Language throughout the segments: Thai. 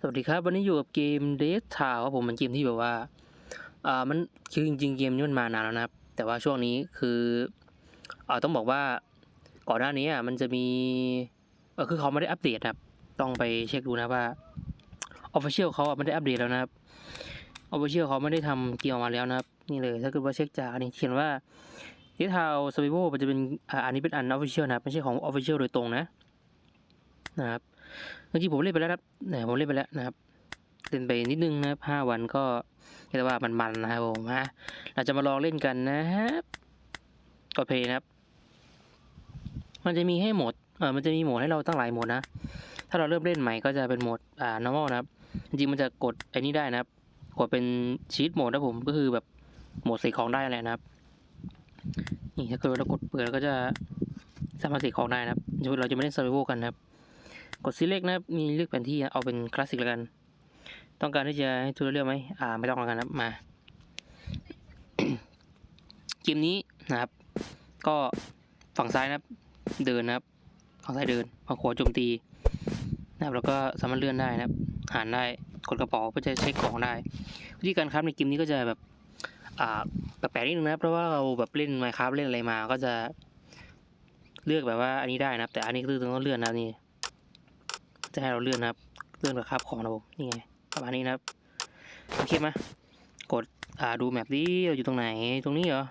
สวัสดีครับ วันนี้อยู่กับเกม d e a t h Town ครับผมมันเกมที่แบบว่าอ่ามันคือจริงๆเกมนี้มันมานานแล้วนะครับ แต่ว่าช่วงนี้คืออ่าต้องบอกว่าก่อนหน้านี้อะมันจะมีเออคือเขาไม่ได้อัปเดตนะครับ ต้องไปเช็คดูนะว่า Official เขาอะไม่ได้อัปเดตแล้วนะครับ Official เขาไม่ได้ทำเกมออกมาแล้วนะครับ นี่เลยถ้าเกิดว่าเช็คจากอันนี้เขียนว่า d e a t h Town Survival มันจะเป็นอ่าอันนี้เป็นอัน Official นะครับไม่ใช่ของ Official โดยตรงนะนะครับ เมื่อกี้ผมเล่นไปแล้วนะครับเนี่ยผมเล่นไปแล้วนะครับเล่นไปนิดนึงนะครับห้าวันก็เรียกว่ามันมันนะครับผมฮะเราจะมาลองเล่นกันนะครับกดเพย์นะครับ มันจะมีให้โหมดเออมันจะมีโหมดให้เราตั้งหลายโหมดนะ ถ้าเราเริ่มเล่นใหม่ก็จะเป็นโหมดอ่า normal นะครับ จริงมันจะกดไอ้นี้ได้นะครับ กดเป็นชีตโหมดนะผมก็คือแบบโหมดใส่ของได้แหละนะครับนี่ถ้าเกิดเรากดเปิดก็จะสามารถใส่ของได้นะครับเราจะไม่เล่น survival กันนะครับ กด select นะครับ มีเลือกแผนที่เอาเป็นคลาสสิกแล้วกัน ต้องการที่จะให้ทูเรียลไหมอ่าไม่ต้องแล้วกันครับมาเกมนี้นะครับ ก็ฝั่งซ้ายนะครับ เดินนะครับฝั่งซ้ายเดินฝั่งขวาโจมตีนะครับแล้วก็สามารถเลื่อนได้นะครับหันได้กดกระเป๋าเพื่อจะเช็คของได้ วิธีการครับในเกมนี้ก็จะแบบอ่าแปลกๆนิดนึงนะครับเพราะว่าเราแบบเล่นไมค์ครับเล่นอะไรมาก็จะเลือกแบบว่าอันนี้ได้นะครับ แต่อันนี้คือต้องเลื่อนนะนี่ จะให้เราเลื่อนนะครับ เลื่อนกับคาบของนะผมนี่ไงประมาณนี้นะครับโอเคมากดอ่าดูแมปดิเราอยู่ตรงไหนตรงนี้เหรอ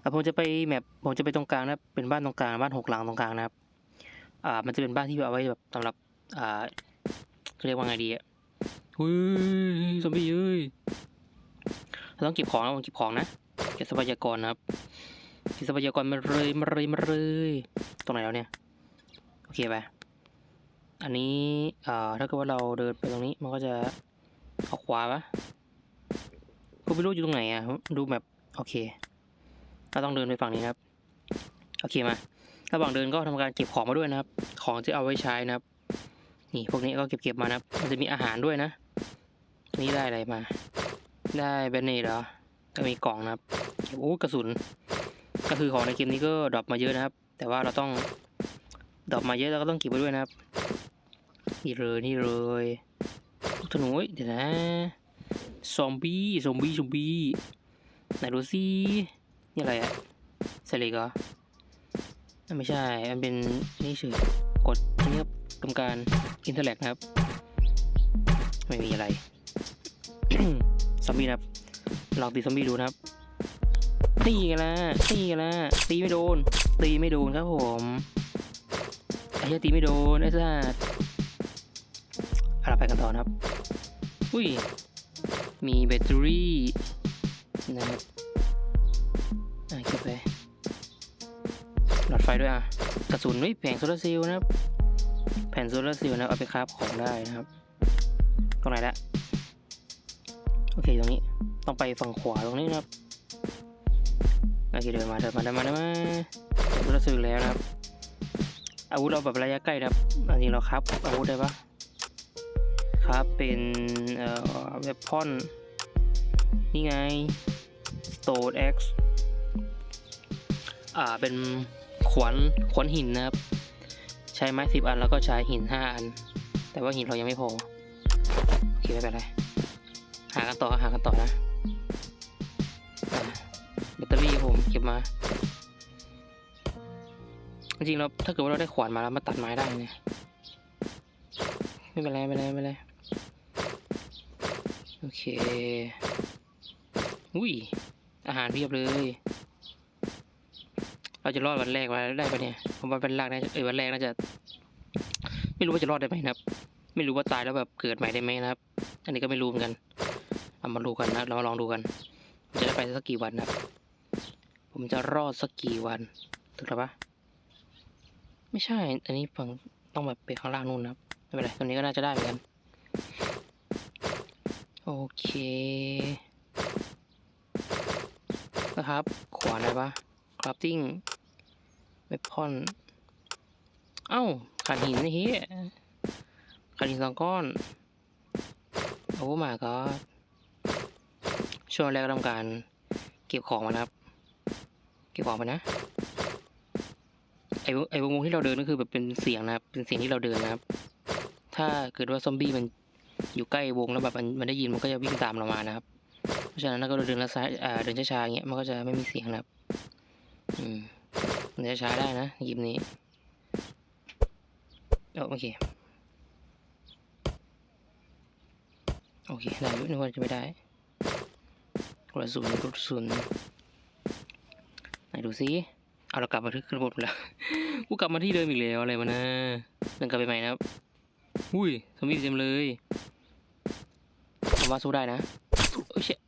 แล้วผมจะไปแมปผมจะไปตรงกลางนะครับเป็นบ้านตรงกลางบ้านหกหลังตรงกลางนะครับอ่ามันจะเป็นบ้านที่เอาไว้แบบสำหรับอ่าเขาเรียกว่าไงดีอะอุ้ยซอมบี้เอ้ยเราต้องเก็บของนะผมเก็บของนะเก็บทรัพยากรนะครับเก็บทรัพยากรมาเลยมาเลยมาเลยตรงไหนแล้วเนี่ยโอเคไป อันนี้อ่าถ้าเกิดว่าเราเดินไปตรงนี้มันก็จะออกขวาปะก็ไม่รู้อยู่ตรงไหนอะดูแบบโอเคเราต้องเดินไปฝั่งนี้ครับ โอเคมา ระหว่างเดินก็ทำการเก็บของมาด้วยนะครับ ของที่เอาไว้ใช้นะครับ นี่พวกนี้ก็เก็บเก็บมานะครับ มันจะมีอาหารด้วยนะ นี่ได้อะไรมา ได้แบนเนตเหรอก็มีกล่องนะครับเก็บโอ้กระสุน ก็คือของในเกมนี้ก็ดรอปมาเยอะนะครับ แต่ว่าเราต้องดรอปมาเยอะเราก็ต้องเก็บไว้ด้วยนะครับ นี่เลยนี่เลยลูกธนูเอ้ยเดี๋ยวนะซอมบี้ซอมบี้ซอมบี้ไหนดูสินี่อะไรอะเซเล็กเหรอไม่ใช่ มันเป็นนี่เฉยกดเนี่ครับทำการอินเทอร์แลกนะครับ ไม่มีอะไร ซอมบี้นะครับ ลองตีซอมบี้ดูนะครับ ตีกันละตีกันละตีไม่โดน ตีไม่โดนครับผมไอ้เหี้ยตีไม่โดนไอ้สัส ไปกันต่อนะครับ อุ้ย มีแบตเตอรี่นะครับอะเก็บไปหลอดไฟด้วยอะ กระสุนไม่แผงโซลาร์เซลล์นะครับ แผ่นโซลาร์เซลล์นะครับเอาไปคราฟของได้นะครับ ตรงไหนละ โอเคตรงนี้ ต้องไปฝั่งขวาตรงนี้นะครับโอเคเดินมาเดินมาเดินมาเดินมาแผ่นโซลาร์เซลล์แล้วนะครับอาวุธเราแบบระยะใกล้นะครับอันนี้เราครับอาวุธได้ปะ ครับ เป็นเอ่อเว็บพอนนี่ไง Stone X อ่า เป็นขวานขวานหินนะครับ ใช้ไม้สิบอันแล้วก็ใช้หินห้าอัน แต่ว่าหินเรายังไม่พอ โอเคไม่เป็นไรหากันต่อหากันต่อนะอะแบตเตอรี่ผมเก็บมา จริงๆเราถ้าเกิดว่าเราได้ขวานมาแล้วมาตัดไม้ได้เนี่ยไม่เป็นไรไม่เป็นไรไม่เป็นไร โอเค อุ้ย อาหารเพียบเลย เราจะรอดวันแรกมาได้ปะเนี่ย ผมว่าวันแรกน่าจะเออวันแรกน่าจะ ไม่รู้ว่าจะรอดได้ไหมนะครับ ไม่รู้ว่าตายแล้วแบบเกิดใหม่ได้ไหมนะครับ อันนี้ก็ไม่รู้เหมือนกัน เอามาดูกันนะเรามาลองดูกันจะได้ไปสักกี่วันนะครับ ผมจะรอดสักกี่วันถูกหรือปะไม่ใช่ อันนี้ฝั่งต้องแบบไปข้างล่างนู่นนะครับ ไม่เป็นไร ตรงนี้ก็น่าจะได้เหมือนกัน โอเคนะครับ ขวานได้ปะคราฟติ้งเวพอน เอ้าขาดหินไอ้เฮขาดหินสองก้อน โอ้มาก็ช่วงแรกทำการเก็บของมานะครับ เก็บของไปนะ ไอ้วงไอ้วงที่เราเดินก็คือแบบเป็นเสียงนะครับ เป็นเสียงที่เราเดินนะครับ ถ้าเกิดว่าซอมบี้มัน อยู่ใกล้วงแล้วแบบมันมันได้ยินมันก็จะวิ่งตามเรามานะครับ เพราะฉะนั้นถ้าเราเดินละซ้ายอ่าเดินช้าๆอย่างเงี้ยมันก็จะไม่มีเสียงนะครับ อืมเดินช้าๆได้นะคลิปนี้เอาโอเคโอเคได้ยุนึกว่าจะไม่ได้กระสุนกระสุนไหนดูซิเอาเรากลับมาที่ระบบแล้วกูกลับมาที่เดิมอีกแล้วอะไรมานะเดินกลับไปใหม่นะครับ อุ้ยสมิธเต็มเลย ว่าสู้ได้นะโอ้ยเชี่ย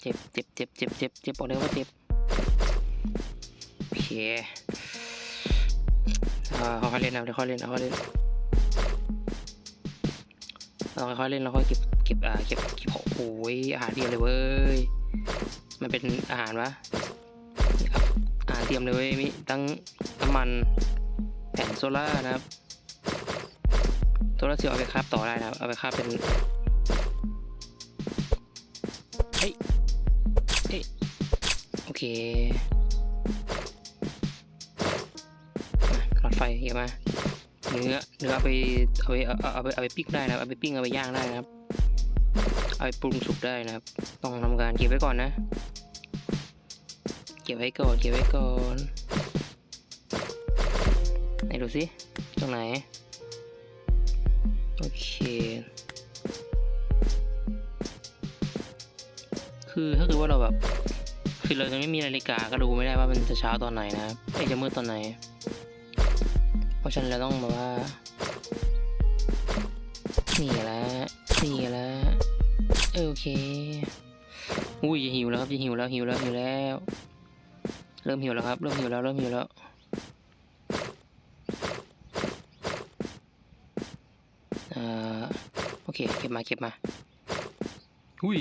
เจ็บเจ็บเจ็บเจ็บเจ็บเจ็บบอกเลยว่าเจ็บโอเคอ่าค่อยเล่นนะเดี๋ยวค่อยเล่นเอาค่อยเล่นเราค่อยเล่นเราค่อยเก็บเก็บอ่าเก็บเก็บของโอ้ยอาหารเพียบเลยเว้ยมันเป็นอาหารวะอาหารเตรียมเลยเว้ยมีทั้งน้ำมันแผ่นโซล่านะครับ โซล่าร์เซลล์เอาไปคราบต่อได้นะครับ เอาไปคราบเป็นเฮ้ยเฮ้ยโอเคหลอดไฟเยอะมาเนื้อเนื้อเอาไปเอาไปเอาเอาไปเอาไปปิ้งได้นะครับเอาไปปิ้งเอาไปย่างได้นะครับ เอาไปปรุงสุกได้นะครับ ต้องทำการเก็บไว้ก่อนนะ เก็บไว้ก่อนเก็บไว้ก่อนไหนดูสิตรงไหน โอเค คือถ้าเกิดว่าเราแบบคือเราจะไม่มีนาฬิกาก็ดูไม่ได้ว่ามันจะเช้าตอนไหนนะไอจะมืดตอนไหน เพราะฉะนั้นเราต้องแบบว่า นี่แหละนี่และเออโอเค อุ้ยจะหิวแล้วครับจะหิวแล้วหิวแล้วหิวแล้ว เริ่มหิวแล้วครับ เริ่มหิวแล้วเริ่มหิวแล้ว อ่า โอ เคเก็บมาเก็บมาหุย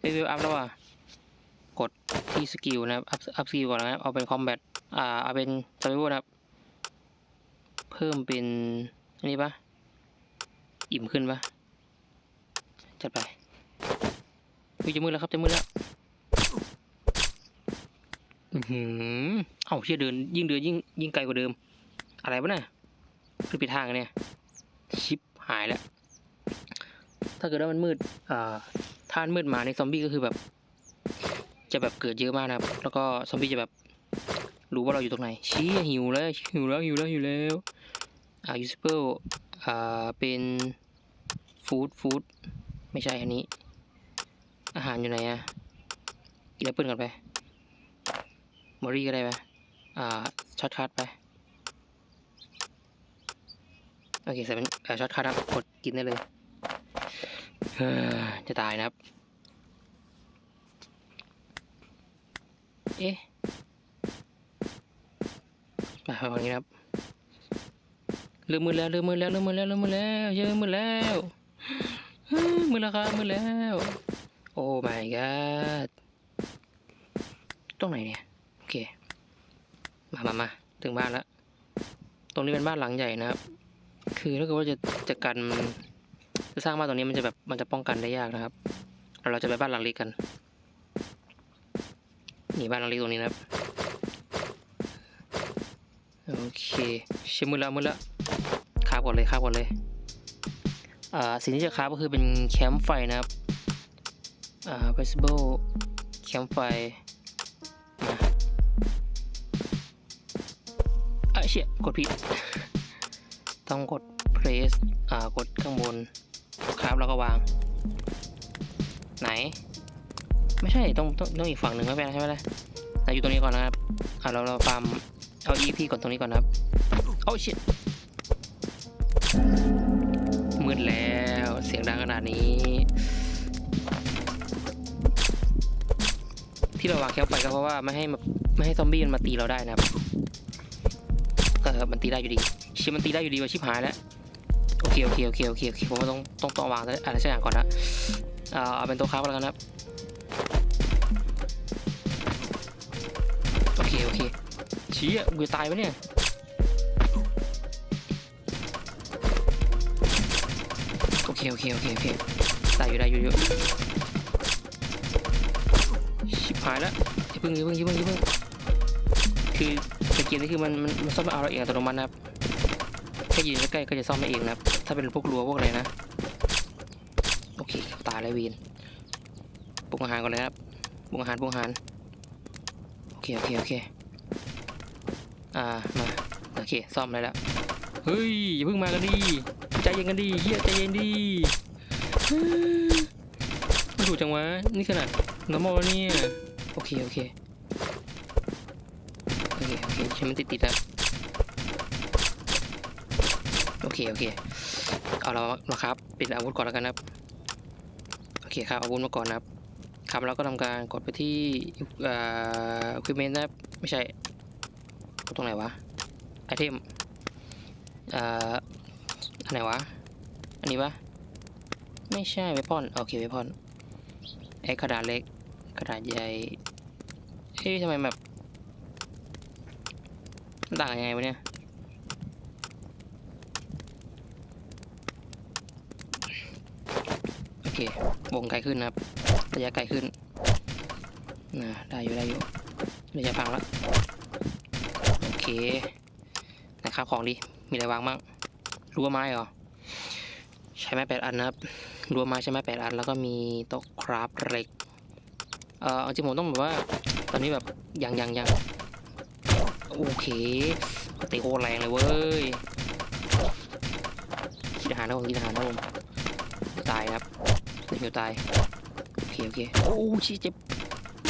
เวลอัพแล้วว่ะ กดที่สกิลนะครับ อัพอัพสกิลก่อนนะครับ เอาเป็นคอมแบท อ่า เอาเป็นซาร์ไวนะครับ เพิ่มเป็นอันนี้ปะอิ่มขึ้นปะจัดไปอุ้ยจะมืดแล้วครับ จะมืดแล้วอือหือ เอ้าเชี่ยเดิน ยิ่งเดินยิ่งยิ่งไกลกว่าเดิม อะไรวะเนี่ย คือปิดทางเนี่ย ชิปหายแล้ว ถ้าเกิดว่ามันมืดอ่าถ้ามันมืดมาในซอมบี้ก็คือแบบ จะแบบเกิดเยอะมากนะครับ แล้วก็ซอมบี้จะแบบ รู้ว่าเราอยู่ตรงไหนชี้หิวแล้วหิวแล้วหิวแล้วหิวแล้วอ่ายูสเปิลอ่าเป็นฟู้ดฟู้ดไม่ใช่อันนี้ อาหารอยู่ไหนอะกินแอปเปิลก่อนไปมอรี่ก็ได้ไหมอ่าช็อตคัทไป โอเคใส่เป็นช็อตคัทครับกดกินได้เลยจะตายนะครับ เอ๊ะมาฝั่งนี้ครับเริ่มมืดแล้วเริ่มมืดแล้วเริ่มมืดแล้วเริ่มมืดแล้วเยอะมืดแล้วมืดแล้วครับมืดแล้ว โอ้ my god ตรงไหนเนี่ย โอเค มามามาถึงบ้านแล้ว ตรงนี้เป็นบ้านหลังใหญ่นะครับ คือถ้าเกิดว่าจะจะกันจะสร้างบ้านตรงนี้มันจะแบบมันจะป้องกันได้ยากนะครับเราเราจะไปบ้านหลังเล็กกันนี่บ้านหลังเล็กตรงนี้นะครับโอเคเชื่อมือแล้วมือแล้วคาบก่อนเลยคาบก่อนเลยอ่าสิ่งที่จะคาบก็คือเป็นแคมป์ไฟนะครับอ่า visible แคมป์ไฟอะเชี่ยกดผิด ต้องกด press อ่ากดข้างบนครับแล้วก็วาง ไหน ไม่ใช่ต้องต้องต้องอีกฝั่งหนึ่งไม่เป็นไรใช่ไหมล่ะแต่อยู่ตรงนี้ก่อนนะครับอ่าเราเราฟาร์มเอา EP ก่อนตรงนี้ก่อนนะครับโอ้ชิตมืดแล้วเสียงดังขนาดนี้ ที่เราวางแคปไฟก็เพราะว่าไม่ให้ไม่ให้ซอมบี้มันมาตีเราได้นะครับเออมันตีได้อยู่ดี ชิมันตีได้อยู่ดีว่าชิบหายแล้วโอเคโอเคโอเคโอเคโอเคผมว่าต้องต้องต้องวางอะไรสักอย่างก่อนนะอ่าเอาเป็นต๊ะค้าแล้วกันนะครับโอเคโอเคชี้อะกูจะตายปะเนี่ยโอเคโอเคโอเคโอเคได้อยู่ได้อยู่อยู่ชิบหายแล้วอย่าเพิ่งอย่าเพิ่งอย่าเพิ่งอย่าเพิ่งคือสกิลนี่คือมันมันมันซ่อมเอาเราเองอัตโนมัตินะครับ แค่ยืนใกล้ๆก็จะซ่อมมาเองนะถ้าเป็นพวกรั้วพวกอะไรนะ โอเคตายแล้ววีนปรุงอาหารก่อนเลยครับปรุงอาหารปรุงอาหาร โอเค โอเค โอเค อ่า มา โอเค ซ่อมได้แล้ว เฮ้ย อย่าเพิ่งมากันดิ ใจเย็นกันดิเฮียใจเย็นดิมันดูจังวะ นี่ขนาดน้ำมอเนี่ย โอเค โอเค โอเค โอเคใช้มันติดติดๆแล้ว โอ เคโอเคเอาเราเราครับปิดอาวุธก่อนแล้วกันนะครับโอเคครับอาวุธมาก่อนนะครับครับแล้วก็ทำการกดไปที่เอ่อ equipment นะครับไม่ใช่กดตรงไหนวะไอเทมเอ่ออันไหนวะอันนี้ปะไม่ใช่เวพอนโอเคเวพอนไอกระดาษเล็กกระดาษใหญ่เฮ้ยทำไมแบบต่างยังไงวะเนี่ย โอ เควงไกลขึ้นนะครับระยะไกลขึ้นนะได้อยู่ได้อยู่ระยะพังแล้วโอเคนะครับของดีมีอะไรวางบ้างรั้วไม้เหรอใช้ไม้แปดอันนะครับรั้วไม้ใช้ไม้แปดอัน แล้วก็มีโต๊ะคราฟเหล็กเอ่อจริงผมต้องแบบว่า ตอนนี้แบบยังยังยังโอเคตะโคตรแรงเลยเว้ยกินอาหารนะผมกินอาหารนะผมตายครับ ดี๋ยวตาย โอเค โอเค โอ้ชิเจ็บ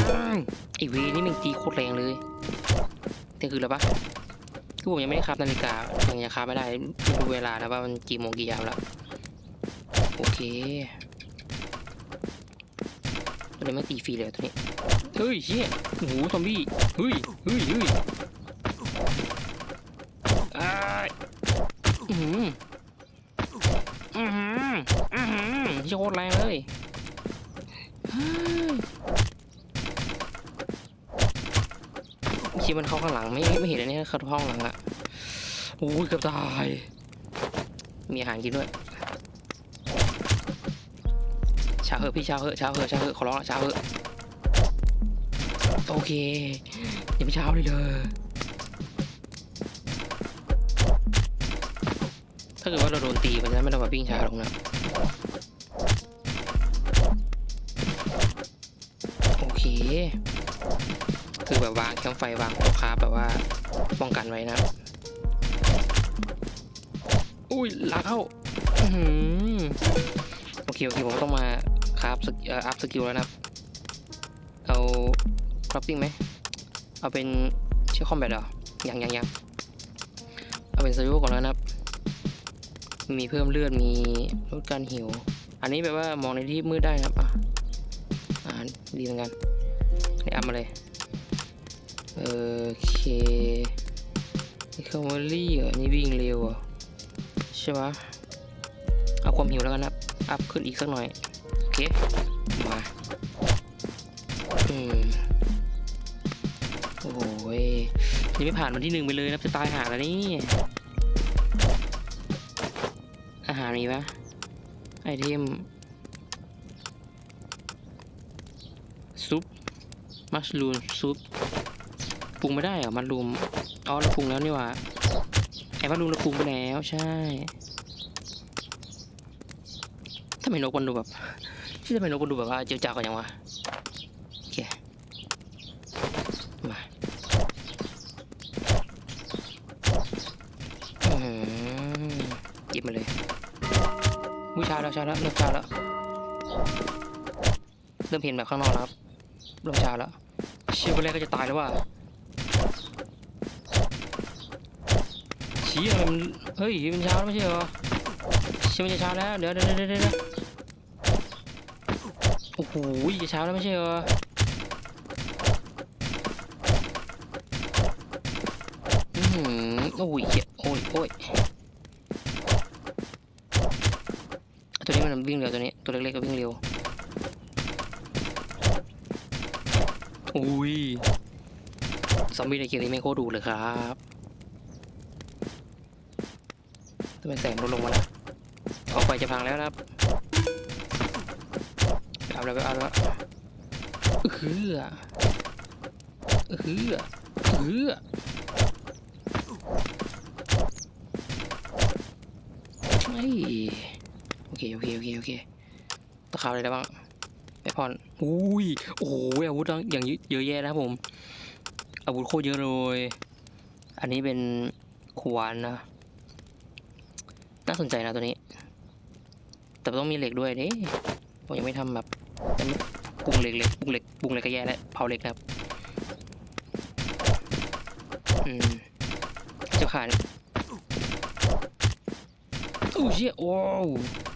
อืมไอเวนี่มันตีโคตรแรงเลยเที่ยงคืนแล้วปะคือผมยังไม่ได้คับนาฬิกายังยังคับไม่ได้ไม่รู้เวลานะว่ามันกี่โมงกี่ยามแล้ว โอเคตัวนี้ไม่ตีฟรีเลยตัวนี้ เฮ้ยเชี่ยโอ้โหซอมบี้ เฮ้ยเฮ้ยเฮ้ยอ้าอือหืออือหืออือหือ เชี่ยโคตรแรงเลยคิดมันเข้าข้างหลังไม่ไม่เห็นเลยเนี่เข้าห้องหลังอะโอ้ยเกือบตาย มีอาหารกินด้วยเช้าเหอะพี่เช้าเหอะเช้าเหอะเช้าเหอะขอร้องละเช้าเหอะโอเคอย่าไปเช้าเลยเลยถ้าเกิดว่าเราโดนตีมันจะไม่ต้องมาวิ่งช้าลงนะ คคือแบบวางแคมไฟวางโต๊ะคาแบบว่าป้องกันไว้นะอุ้ยลากเข้าโอเคโอเคผมต้องมาคราฟสกิลอัพสกิลแล้วนะครับเอาคราฟติ้งไหมเอาเป็นชื่อคอมแบทเหรอยังยังยังเอาเป็นซ u ิ v ก่อนแล้วนะครับ มีเพิ่มเลือดมีลดการหิว อันนี้แบบว่ามองในที่มืดได้นะครับอะอ่าดีเหมือนกัน นี่อัพมาเลยโอเคนี่คอมเวอรี่เหรอนี่วิ่งเร็วเหรอใช่ปะเอาความหิวแล้วกันนะอัพขึ้นอีกสักหน่อย โอเค มาอืมโอ้ยยังไม่ผ่านวันที่หนึ่งไปเลยนะจะตายหาแล้วนี่อาหารมีปะไอเทม มัชลูมซุปปรุงไม่ได้เหรอมัชลูมอ๋อเราปรุงแล้วนี่หว่าไอ้มัชลูมเราปรุงไปแล้วใช่ทำไมนกมันดูแบบที่ทำไมนกมันดูแบบว่าเจียวจ้ากันยังวะโอเคมาอื้อหือหยิบมาเลยวิชาแล้วชาแล้วเริ่มชาแล้วเริ่มเห็นแบบข้างนอกแล้วครับเริ่มชาแล้ว ชี่ยวันแรกก็จะตายแล้วว่ะชี่ยมันเฮ้ยมันเช้าแล้วไม่ใช่เหรอเชี่ยมันจะเช้าแล้วเดี๋ยวเดี๋ยวเดี๋ยวเดี๋ยวโอ้โหจะเช้าแล้วไม่ใช่เหรออือหือโอ้ยเหี้ยโอ้ยโอ้ยตัวนี้มันวิ่งเร็วตัวนี้ตัวเล็กๆก็วิ่งเร็ว อุ้ยซอมบี้ในเกมนี้ไม่โคตรดุเลยครับทำไมแสงลดลงมาแล้วออกไปจะพังแล้วครับเอาแล้วเอาแล้วเฮือเฮือเฮือเอ้ยโอเคโอเคโอเคโอเคตะขาวอะไรได้บ้าง ไปพอนอุ้ย โอ้โหอาวุธอย่างเยอะแยะนะครับผม อาวุธโคตรเยอะเลย อันนี้เป็นขวานนะ น่าสนใจนะตัวนี้ แต่ต้องมีเหล็กด้วยเด้ผมยังไม่ทำแบบปรุงเหล็กเหล็กปรุงเหล็กปรุงเหล็กก็แย่แล้วเผาเหล็กครับ อืมเจ้าขาเนี่ยโอ้เชี่ยว้าวอืม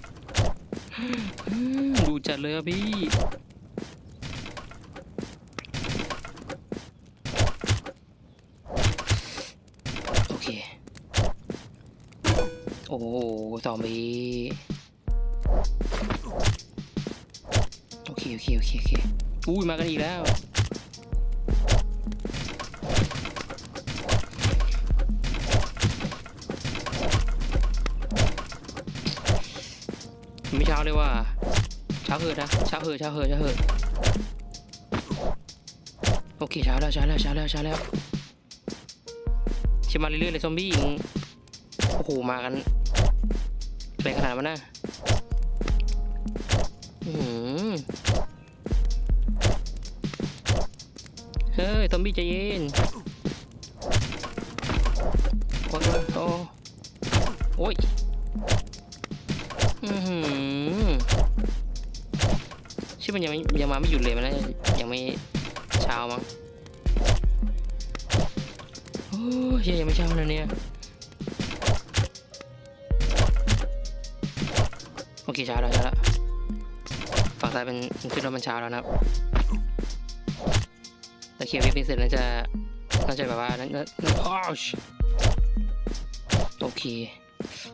ดูจัดเลยอะพี่ โอเค โอ้ซอมบี้โอเค โอเค โอเค โอเค อุ้ย มากันอีกแล้ว เช้าเลยว่าเช้าเหอะนะเช้าเหอะเช้าเหอะเช้าเหอะโอเคเช้าแล้วเช้าแล้วเช้าแล้วเช้าแล้วชิมาเรื่อยๆเลยซอมบี้มึงโอ้โหมากันแรงขนาดมันนะเฮ้ยซอมบี้ใจเย็นโอ้ย ชื่มันยังไม่ยังมาไม่หยุดเลยมันน่าจะยังไม่เช้ามั้งโอ้ยยังไม่เช้าแล้วเนี่ยโอเคเช้าแล้วเช้าแล้วฝั่งซ้ายเป็นขึ้นว่ามันเช้าแล้วนะครับแต่เคลียร์วิปนี้เสร็จน่าจะน่าจะแบบว่าน่าน่น่าอ้ชโอเค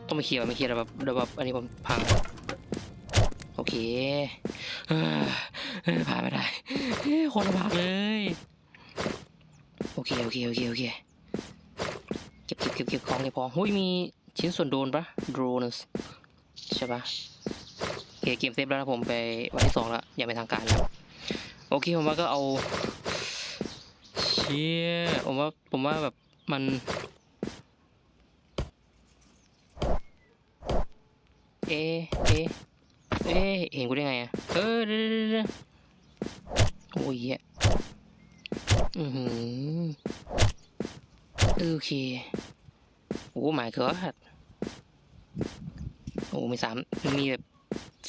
ต้องไปเคลียร์ไม่เคลียร์แบบแบบอันนี้ผมพัง โอเคเอ้อเอ้อ ผ่านไม่ได้คนลำบากเลย โอเคโอเคโอเคโอเคเก็บเก็บเก็บเก็บของเก็บของหุ้ยมีชิ้นส่วนโดนปะโดนใช่ปะโอเคเกมเซฟแล้วนะผมไปวันที่สองแล้วอย่างเป็นทางการแล้วโอเคผมว่าก็เอาเชี่ยผมว่าผมว่าแบบมัน เอะเอะ เห็นกูได้ไงอะเออเดี๋ยวเดี๋ยวโอ้ยเหี้ยอือหือโอเคโอ้ my god โอ้มีสามมีแบบ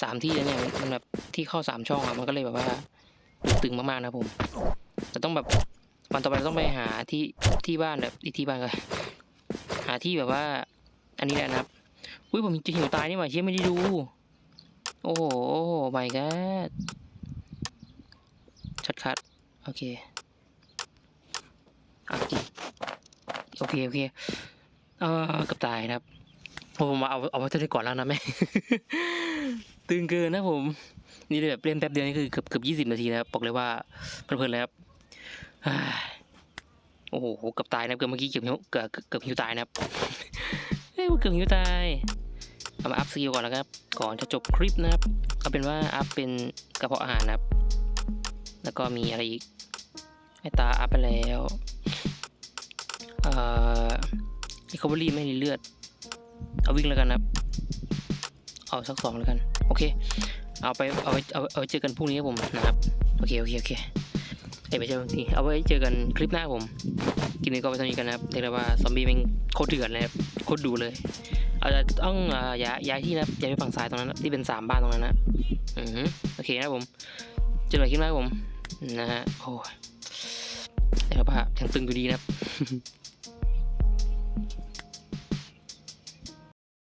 สามที่แล้วเนี่ยมันแบบที่เข้าสามช่องอะมันก็เลยแบบว่าตึงมากๆนะผมแต่ต้องแบบวันต่อไปเราต้องไปหาที่ที่บ้านแบบที่ที่บ้านกันหาที่แบบว่า อันนี้แหละนะครับอุ้ยผมจะหิวตายนี่หว่าเชี่ยไม่ได้ดู โอ้โหโอ้โห my god ชัดคัดโอเคอะจิโอเค โอเค เออกับตายนะครับ ผมมาเอาเอาไว้เท่านี้ก่อนแล้วนะแม่ ตึงเกินนะผม นี่เลยแบบเล่นแป๊บเดียวนี่คือเกือบเกือบยี่สิบนาทีนะครับบอกเลยว่าเพลินๆเลยครับโอ้โหกือบตายนะเกือบเมื่อกี้เกือบหิวเกือบเกือบหิวตายนะครับเอ้ยเกือบหิวตาย เอามาอัพสกิลก่อนแล้วครับ ก่อนจะจบคลิปนะครับ ก็เป็นว่าอัพเป็นกระเพาะอาหารนะครับ แล้วก็มีอะไรอีกไอตาอัพไปแล้วเอ่อ recovery ไม่มีเลือด เอาวิ่งแล้วกันนะครับ เอาสักสองแล้วกัน โอเค เอาไปเอาไว้เอาเอาเจอกันพรุ่งนี้ครับผมนะครับ โอเค โอเค โอเคเอ้ไม่ใช่พรุ่งนี้เอาไว้เจอกันคลิปหน้าผม กินนี้ก็ไปท่านี้กันนะครับเรียกได้ว่าซอมบี้แมันโคตรเดือดเลยครับโคตรดุเลย เอาจะต้องย้ายย้ายที่นะย้ายไปฝั่งซ้ายตรงนั้นที่เป็นสามบ้านตรงนั้นนะอือโอเคนะผมจนใหม่คลิปหน้าครับผมนะฮะโอ้ยแต่ว่ายังตึงอยู่ดีนะครับ